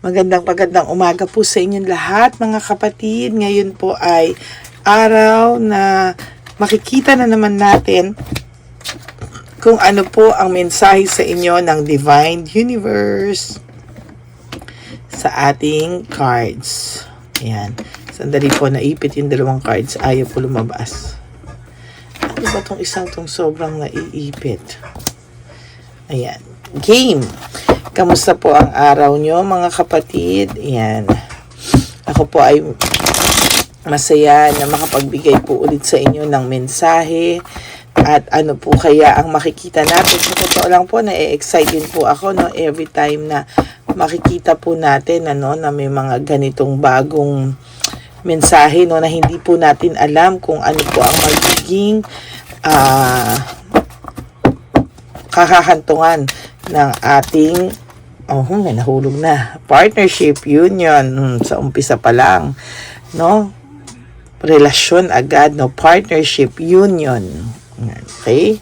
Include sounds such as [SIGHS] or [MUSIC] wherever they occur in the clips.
Magandang magandang umaga po sa inyong lahat mga kapatid. Ngayon po ay araw na makikita na naman natin kung ano po ang mensahe sa inyo ng Divine Universe sa ating cards. Ayan. Sandali po, naipit yung dalawang cards. Ayaw po lumabas. Ano ba tong isang tong sobrang naiipit? Ayan. Game. Kamusta po ang araw nyo, mga kapatid? Ayan. Ako po ay masaya na makapagbigay po ulit sa inyo ng mensahe at ano po kaya ang makikita natin. Sa totoo lang po, na-excite din po ako no, every time na makikita po natin ano, na may mga ganitong bagong mensahe no, na hindi po natin alam kung ano po ang magiging ah kakahantungan ng ating oh may nahulog na. Partnership union hmm, sa umpisa pa lang no? Relasyon agad no? Partnership union. Okay?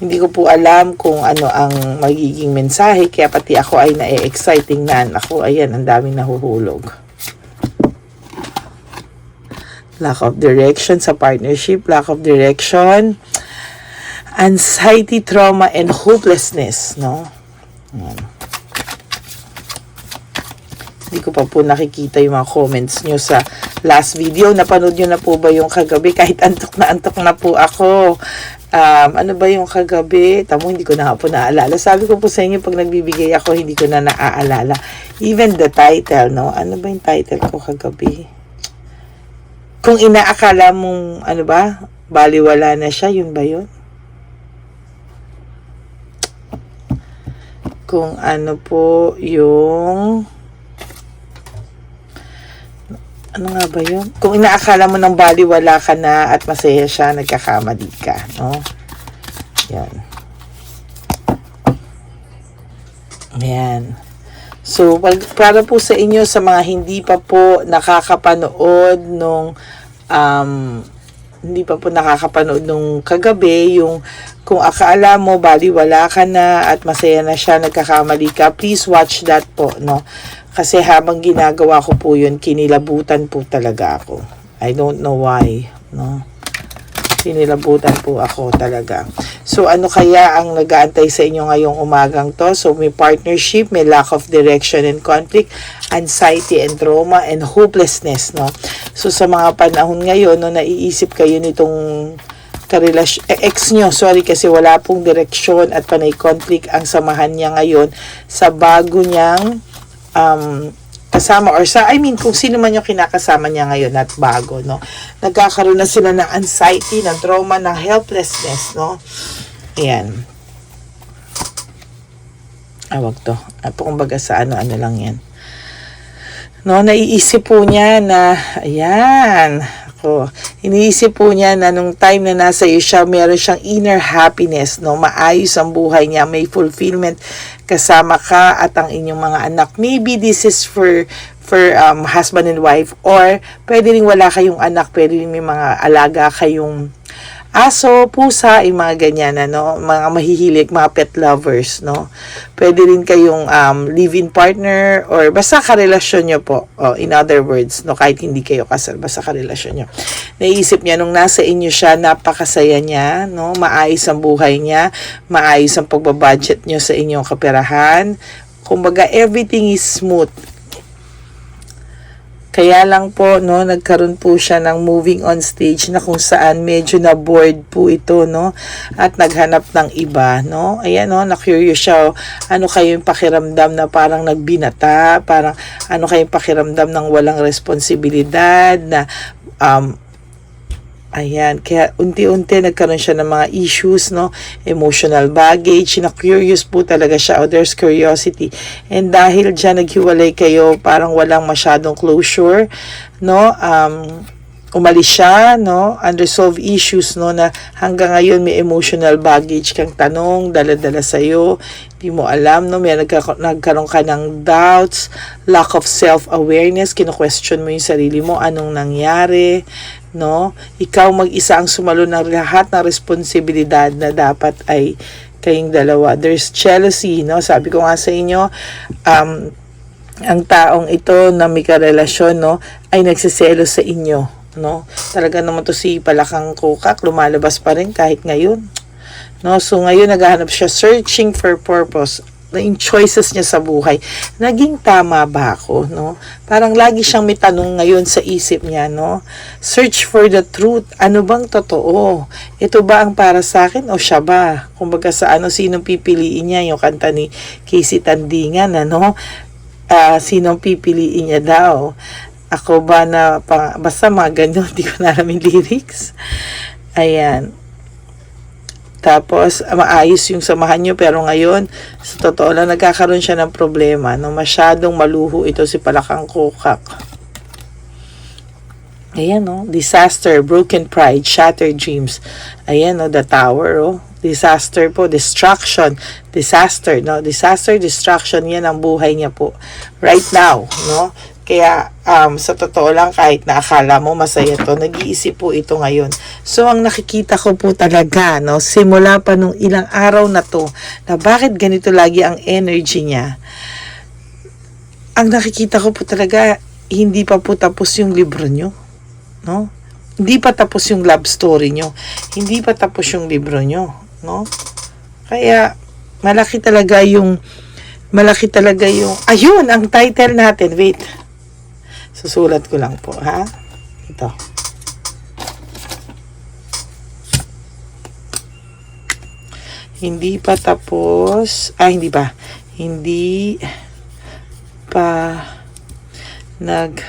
Hindi ko po alam kung ano ang magiging mensahe kaya pati ako ay na-exciting na. Ako ayan ang daming nahuhulog. Lack of direction sa partnership lack of direction anxiety, trauma, and hopelessness, no? Ayan. Hindi ko pa po nakikita yung mga comments nyo sa last video. Napanood nyo na po ba yung kagabi? Kahit antok na antok na po ako. Um, ano ba yung kagabi? Tamo, hindi ko na po naaalala. Sabi ko po sa inyo, pag nagbibigay ako, hindi ko na naaalala. Even the title, no? Ano ba yung title ko kagabi? Kung inaakala mong, ano ba, baliwala na siya, yun ba yun? Kung ano po yung ano nga ba yun? Kung inaakala mo ng baliwala ka na at masaya siya, nagkakamali ka, no? Yan. Yan. So, para po sa inyo sa mga hindi pa po nakakapanood nung um, hindi pa po nakakapanood nung kagabi, yung kung akala mo baliwala ka na at masaya na siya, nagkakamali ka, please watch that po, no? Kasi habang ginagawa ko po yun, kinilabutan po talaga ako. I don't know why, no? Kinilabutan po ako talaga. So, ano kaya ang nag-aantay sa inyo ngayong umagang to? So, may partnership, may lack of direction and conflict, anxiety and trauma, and hopelessness, no? So, sa mga panahon ngayon, no, naiisip kayo nitong karelasyon, eh, ex nyo, sorry, kasi wala pong direksyon at panay conflict ang samahan niya ngayon sa bago niyang um, kasama or sa I mean kung sino man yung kinakasama niya ngayon at bago no? Nagkakaroon na sila ng anxiety ng trauma ng helplessness no? Ayan. Ah wag to. Ah, kumbaga sa ano ano lang yan. No naiisip po niya na ayan ako iniisip po niya na nung time na nasa iyo siya meron siyang inner happiness no? Maayos ang buhay niya may fulfillment kasama ka at ang inyong mga anak. Maybe this is for for um, husband and wife or pwede rin wala kayong anak pwede rin may mga alaga kayong aso, pusa, yung mga ganyan, ano, mga mahihilig, mga pet lovers, no. Pwede rin kayong um, live-in partner or basta karelasyon nyo po. Oh, in other words, no, kahit hindi kayo kasal, basta karelasyon nyo. Naisip niya, nung nasa inyo siya, napakasaya niya, no, maayos ang buhay niya, maayos ang pagbabudget nyo sa inyong kaperahan. Kumbaga, everything is smooth. Kaya lang po, no, nagkaroon po siya ng moving on stage na kung saan medyo na bored po ito, no, at naghanap ng iba, no. Ayan, no, na-curious siya, oh, ano kayo yung pakiramdam na parang nagbinata, parang ano kayo yung pakiramdam ng walang responsibilidad, na um, Ayan, kaya unti-unti nagkaroon siya ng mga issues, no? Emotional baggage, na curious po talaga siya. Oh, there's curiosity. And dahil dyan naghiwalay kayo, parang walang masyadong closure, no? Um, umalis siya, no? Unresolved issues, no? Na hanggang ngayon may emotional baggage kang tanong, dala-dala sa'yo, di mo alam, no? May nagka- nagkaroon ka ng doubts, lack of self-awareness, kino-question mo yung sarili mo, anong nangyari, no? Ikaw mag-isa ang sumalo ng lahat ng responsibilidad na dapat ay kayong dalawa. There's jealousy, no? Sabi ko nga sa inyo, um, ang taong ito na may karelasyon, no, ay nagsiselo sa inyo, no. Talaga naman to si Palakang Kukak, lumalabas pa rin kahit ngayon. No, so ngayon naghahanap siya searching for purpose yung choices niya sa buhay. Naging tama ba ako, no? Parang lagi siyang may tanong ngayon sa isip niya, no? Search for the truth. Ano bang totoo? Ito ba ang para sa akin o siya ba? Kumbaga sa ano, sinong pipiliin niya? Yung kanta ni Casey Tandingan, ano? Ah, sinong pipiliin niya daw? Ako ba na, pa, basta mga ganyan, hindi [LAUGHS] ko na alam yung lyrics. Ayan. Tapos, maayos yung samahan nyo. Pero ngayon, sa totoo lang, nagkakaroon siya ng problema. No? Masyadong maluho ito si Palakang Kukak. Ayan, no? Disaster, broken pride, shattered dreams. Ayan, no? The tower, oh. Disaster po, destruction, disaster, no? Disaster, destruction, yan ang buhay niya po. Right now, no? Kaya, um, sa totoo lang, kahit na akala mo masaya to, nag-iisip po ito ngayon. So, ang nakikita ko po talaga, no, simula pa nung ilang araw na to, na bakit ganito lagi ang energy niya, ang nakikita ko po talaga, hindi pa po tapos yung libro nyo. No? Hindi pa tapos yung love story nyo. Hindi pa tapos yung libro nyo. No? Kaya, malaki talaga yung, malaki talaga yung, ayun, ang title natin. Wait. Susulat ko lang po, ha? Ito. Hindi pa tapos, ah, hindi pa. Hindi pa nag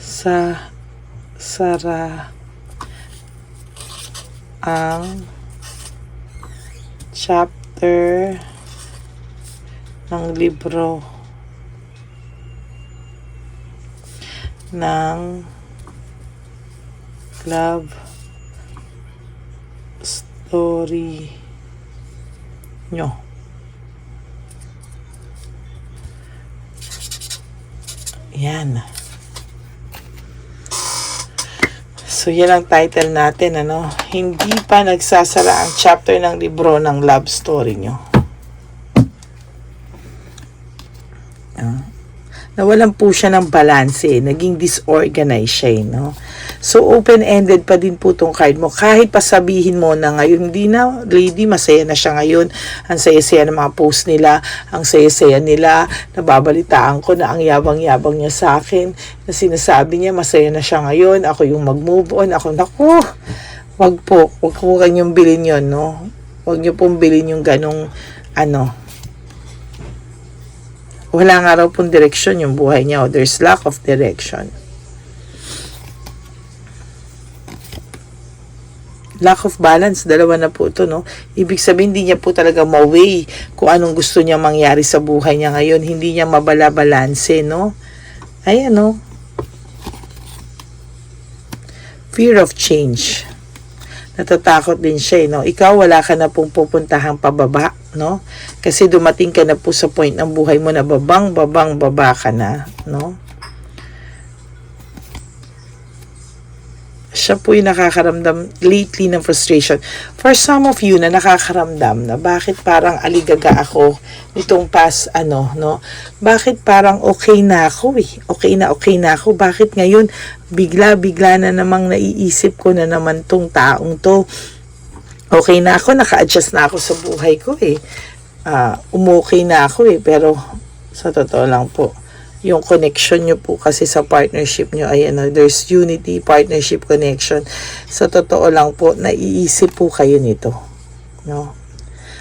sa sara ang chapter ng libro ng love story nyo. Yan. So, yan ang title natin, ano? Hindi pa nagsasara ang chapter ng libro ng love story nyo. Ah. Nawalan po siya ng balance, eh. naging disorganized siya, eh, no? So, open-ended pa din po tong card mo. Kahit pa sabihin mo na ngayon, hindi na, lady, masaya na siya ngayon. Ang saya-saya ng mga post nila, ang saya-saya nila, nababalitaan ko na ang yabang-yabang niya sa akin, na sinasabi niya, masaya na siya ngayon, ako yung mag-move on, ako, naku, wag po, wag po kanyang bilhin yun, no? Wag niyo pong bilhin yung ganong, ano, wala nga raw pong direksyon yung buhay niya o there's lack of direction. Lack of balance, dalawa na po ito, no? Ibig sabihin, hindi niya po talaga ma-weigh kung anong gusto niya mangyari sa buhay niya ngayon. Hindi niya mabala-balanse, no? Ayan, no? Fear of change. Natatakot din siya, eh, no? Ikaw, wala ka na pong pupuntahang pababa, no? Kasi dumating ka na po sa point ng buhay mo na babang, babang, baba ka na, no? Siya po yung nakakaramdam lately ng frustration. For some of you na nakakaramdam na bakit parang aligaga ako nitong past ano, no? Bakit parang okay na ako eh. Okay na okay na ako. Bakit ngayon bigla-bigla na namang naiisip ko na naman tong taong to. Okay na ako, naka-adjust na ako sa buhay ko eh. Uh, umokay na ako eh. Pero sa totoo lang po, yung connection nyo po kasi sa partnership nyo ay ano, there's unity, partnership, connection. Sa totoo lang po, naiisip po kayo nito. No?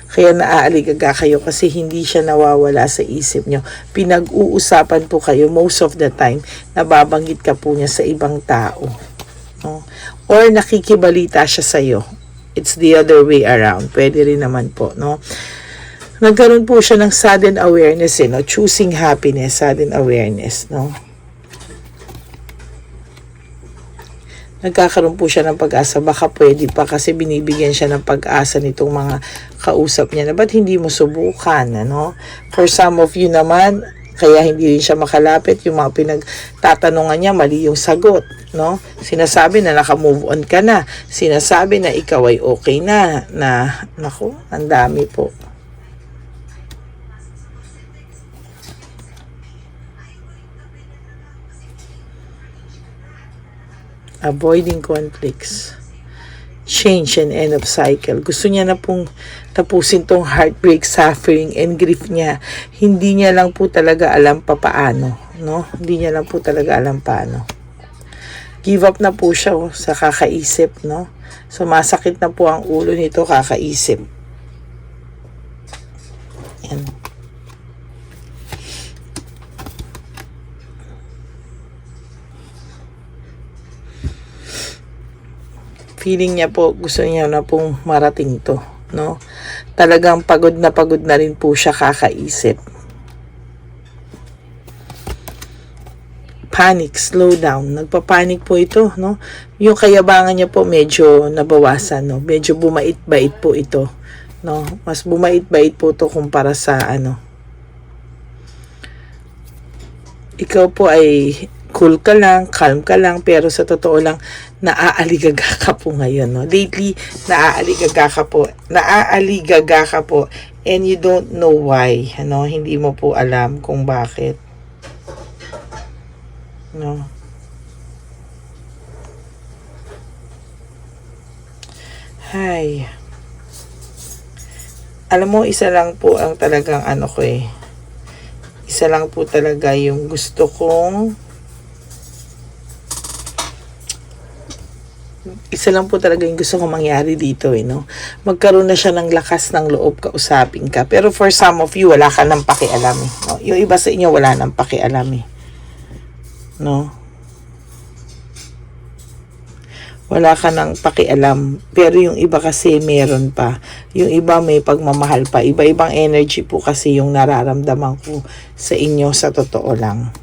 Kaya naaaligaga kayo kasi hindi siya nawawala sa isip nyo. Pinag-uusapan po kayo most of the time, nababanggit ka po niya sa ibang tao. No? Or nakikibalita siya sa'yo. It's the other way around. Pwede rin naman po, no? Nagkaroon po siya ng sudden awareness, eh, no? choosing happiness, sudden awareness, no? Nagkakaroon po siya ng pag-asa, baka pwede pa kasi binibigyan siya ng pag-asa nitong mga kausap niya na ba't hindi mo subukan, ano? For some of you naman, kaya hindi rin siya makalapit yung mga pinagtatanungan niya mali yung sagot no sinasabi na naka-move on ka na sinasabi na ikaw ay okay na na nako ang dami po avoiding conflicts, change and end of cycle. Gusto niya na pong tapusin tong heartbreak, suffering, and grief niya. Hindi niya lang po talaga alam papaano, no? Hindi niya lang po talaga alam paano. Give up na po siya oh, sa kakaisip, no? Sumasakit na po ang ulo nito kakaisip. Yan. Feeling niya po gusto niya na pong marating to, no? Talagang pagod na pagod na rin po siya kakaisip. Panic, slow down. Nagpapanik po ito, no? Yung kayabangan niya po medyo nabawasan, no? Medyo bumait-bait po ito, no? Mas bumait-bait po to kumpara sa ano. Ikaw po ay cool ka lang, calm ka lang, pero sa totoo lang, naaaligaga ka po ngayon, no? Lately, naaaligaga ka po. Naaaligaga ka po. And you don't know why, ano? Hindi mo po alam kung bakit. No? Hay. Alam mo, isa lang po ang talagang ano ko eh. Isa lang po talaga yung gusto kong isa lang po talaga yung gusto kong mangyari dito eh, no? Magkaroon na siya ng lakas ng loob kausapin ka. Pero for some of you, wala ka nang pakialam eh. No? Yung iba sa inyo, wala nang pakialam eh. No? Wala ka nang pakialam. Pero yung iba kasi meron pa. Yung iba may pagmamahal pa. Iba-ibang energy po kasi yung nararamdaman ko sa inyo sa totoo lang.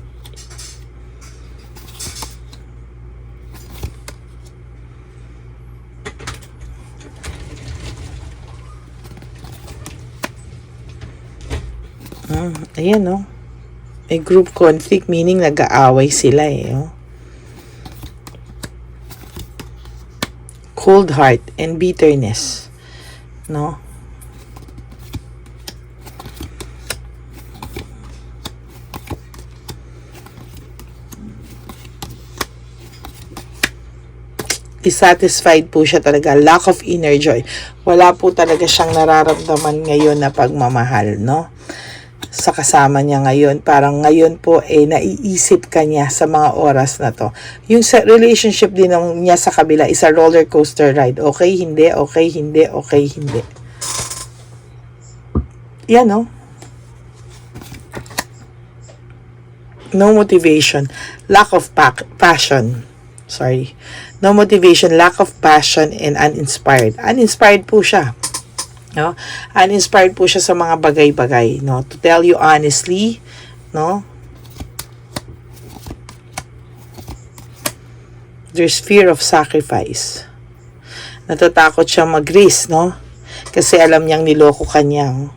Ah, ayan no. May group conflict meaning nag-aaway sila eh. Oh. Cold heart and bitterness. No? dissatisfied po siya talaga. Lack of inner joy. Wala po talaga siyang nararamdaman ngayon na pagmamahal, no? Sa kasama niya ngayon. Parang ngayon po, eh, naiisip ka niya sa mga oras na to. Yung sa relationship din ng niya sa kabila is a roller coaster ride. Okay, hindi, okay, hindi, okay, hindi. Yan, no? No motivation. Lack of pa- passion. Sorry. No motivation, lack of passion, and uninspired. Uninspired po siya. No? Uninspired po siya sa mga bagay-bagay. No? To tell you honestly, no? There's fear of sacrifice. Natatakot siya mag-risk, no? Kasi alam niyang niloko kanyang.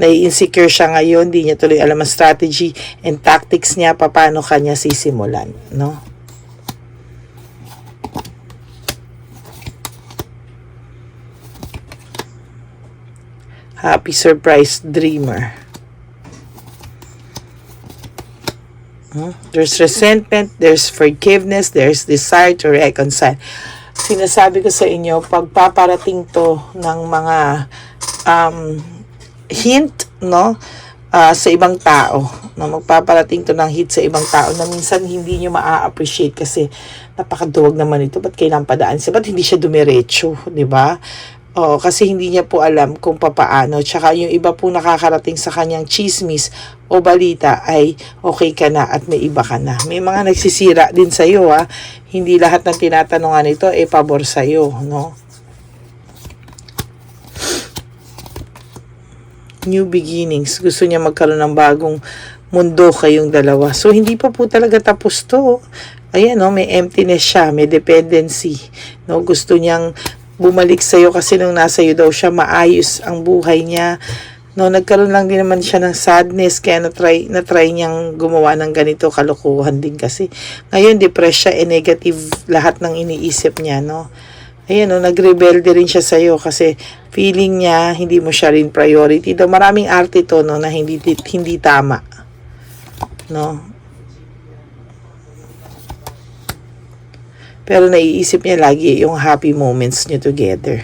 Nai-insecure siya ngayon, di niya tuloy alam ang strategy and tactics niya, paano kanya sisimulan, no? Happy Surprise Dreamer. Hmm? There's resentment, there's forgiveness, there's desire to reconcile. Sinasabi ko sa inyo, pagpaparating to ng mga um, hint, no? ah, sa ibang tao, no? Magpaparating to ng hint sa ibang tao na minsan hindi nyo maa-appreciate kasi napakaduwag naman ito. Ba't kailangan padaan siya? Ba't hindi siya dumiretso? di ba? Oo, kasi hindi niya po alam kung papaano. Tsaka yung iba po nakakarating sa kanyang chismis o balita ay okay ka na at may iba ka na. May mga nagsisira din sa iyo ha. Hindi lahat ng tinatanungan nito ay pabor sa iyo, no? New beginnings. Gusto niya magkaroon ng bagong mundo kayong dalawa. So, hindi pa po talaga tapos to. Ayan, no, may emptiness siya, may dependency. No, gusto niyang bumalik sa'yo kasi nung nasa iyo daw siya, maayos ang buhay niya. No, nagkaroon lang din naman siya ng sadness kaya na-try, na-try niyang gumawa ng ganito kalokohan din kasi. Ngayon, depressed siya e negative lahat ng iniisip niya, no. Ayan, no, nagrebelde rin siya sa'yo kasi feeling niya hindi mo siya rin priority. Daw maraming arte to, no, na hindi, hindi tama. No, Pero naiisip niya lagi yung happy moments niyo together.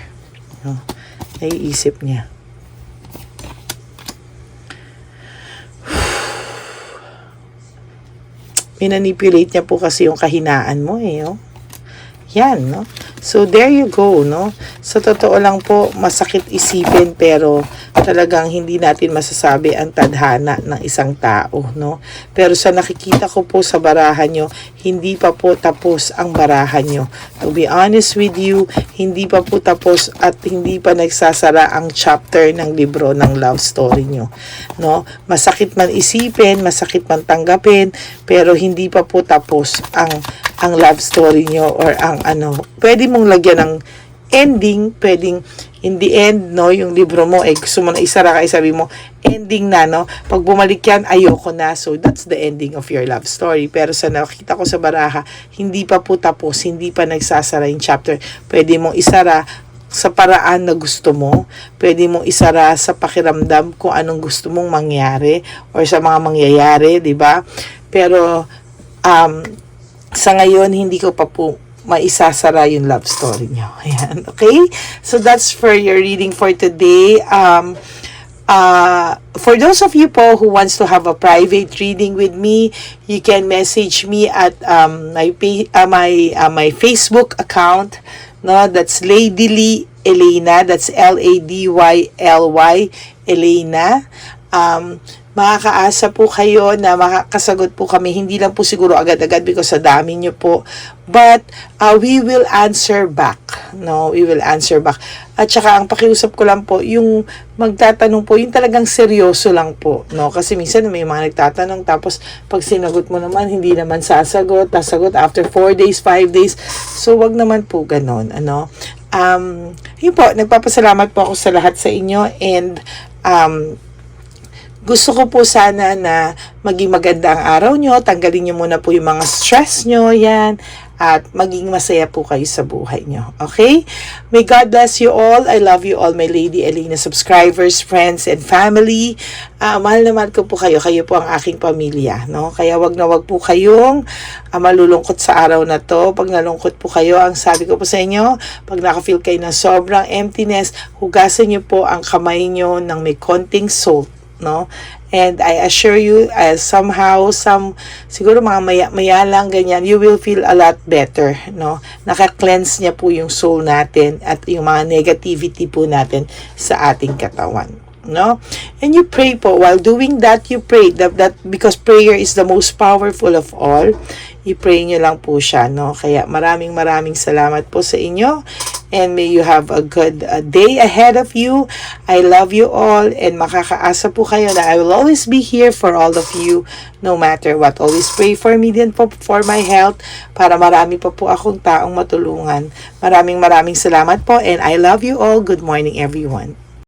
No? Naiisip niya. [SIGHS] Minanipulate niya po kasi yung kahinaan mo eh. Oh. Yan, no? So, there you go, no? Sa totoo lang po, masakit isipin pero talagang hindi natin masasabi ang tadhana ng isang tao, no? Pero sa nakikita ko po sa barahan nyo, hindi pa po tapos ang barahan nyo. To be honest with you, hindi pa po tapos at hindi pa nagsasara ang chapter ng libro ng love story nyo, no? Masakit man isipin, masakit man tanggapin, pero hindi pa po tapos ang ang love story nyo or ang ano, pwede mong lagyan ng ending, pwedeng in the end, no, yung libro mo, eh, gusto mo na isara ka, eh, sabi mo, ending na, no, pag bumalik yan, ayoko na, so that's the ending of your love story, pero sa nakita ko sa baraha, hindi pa po tapos, hindi pa nagsasara yung chapter, pwede mong isara sa paraan na gusto mo, pwede mong isara sa pakiramdam kung anong gusto mong mangyari, or sa mga mangyayari, di ba, pero, um, sa ngayon, hindi ko pa po maisasara yung love story nyo. [LAUGHS] Ayan, okay? So, that's for your reading for today. Um, uh, for those of you po who wants to have a private reading with me, you can message me at um, my, uh, my, uh, my Facebook account. No, that's Lady Lee Elena. That's L-A-D-Y-L-Y Elena. Um, makakaasa po kayo na makakasagot po kami. Hindi lang po siguro agad-agad because sa dami nyo po. But uh, we will answer back. No, we will answer back. At saka ang pakiusap ko lang po, yung magtatanong po, yung talagang seryoso lang po. No, kasi minsan may mga nagtatanong tapos pag sinagot mo naman, hindi naman sasagot. Sasagot after 4 days, 5 days. So, wag naman po ganon. Ano? Um, yun po, nagpapasalamat po ako sa lahat sa inyo and um, gusto ko po sana na maging maganda ang araw nyo, tanggalin nyo muna po yung mga stress nyo, yan, at maging masaya po kayo sa buhay nyo. Okay? May God bless you all. I love you all, my Lady Elena subscribers, friends, and family. Ah, mahal na mahal ko po kayo. Kayo po ang aking pamilya. No? Kaya wag na wag po kayong ah, malulungkot sa araw na to. Pag nalungkot po kayo, ang sabi ko po sa inyo, pag nakafeel kayo ng sobrang emptiness, hugasan nyo po ang kamay nyo ng may konting salt no? And I assure you, uh, somehow, some, siguro mga maya, maya lang ganyan, you will feel a lot better, no? Naka-cleanse niya po yung soul natin at yung mga negativity po natin sa ating katawan. No? And you pray po. While doing that, you pray. That, that, because prayer is the most powerful of all. I-pray nyo lang po siya, no? Kaya maraming maraming salamat po sa inyo and may you have a good uh, day ahead of you. I love you all and makakaasa po kayo na I will always be here for all of you no matter what. Always pray for me din po for my health para marami pa po akong taong matulungan. Maraming maraming salamat po and I love you all. Good morning everyone.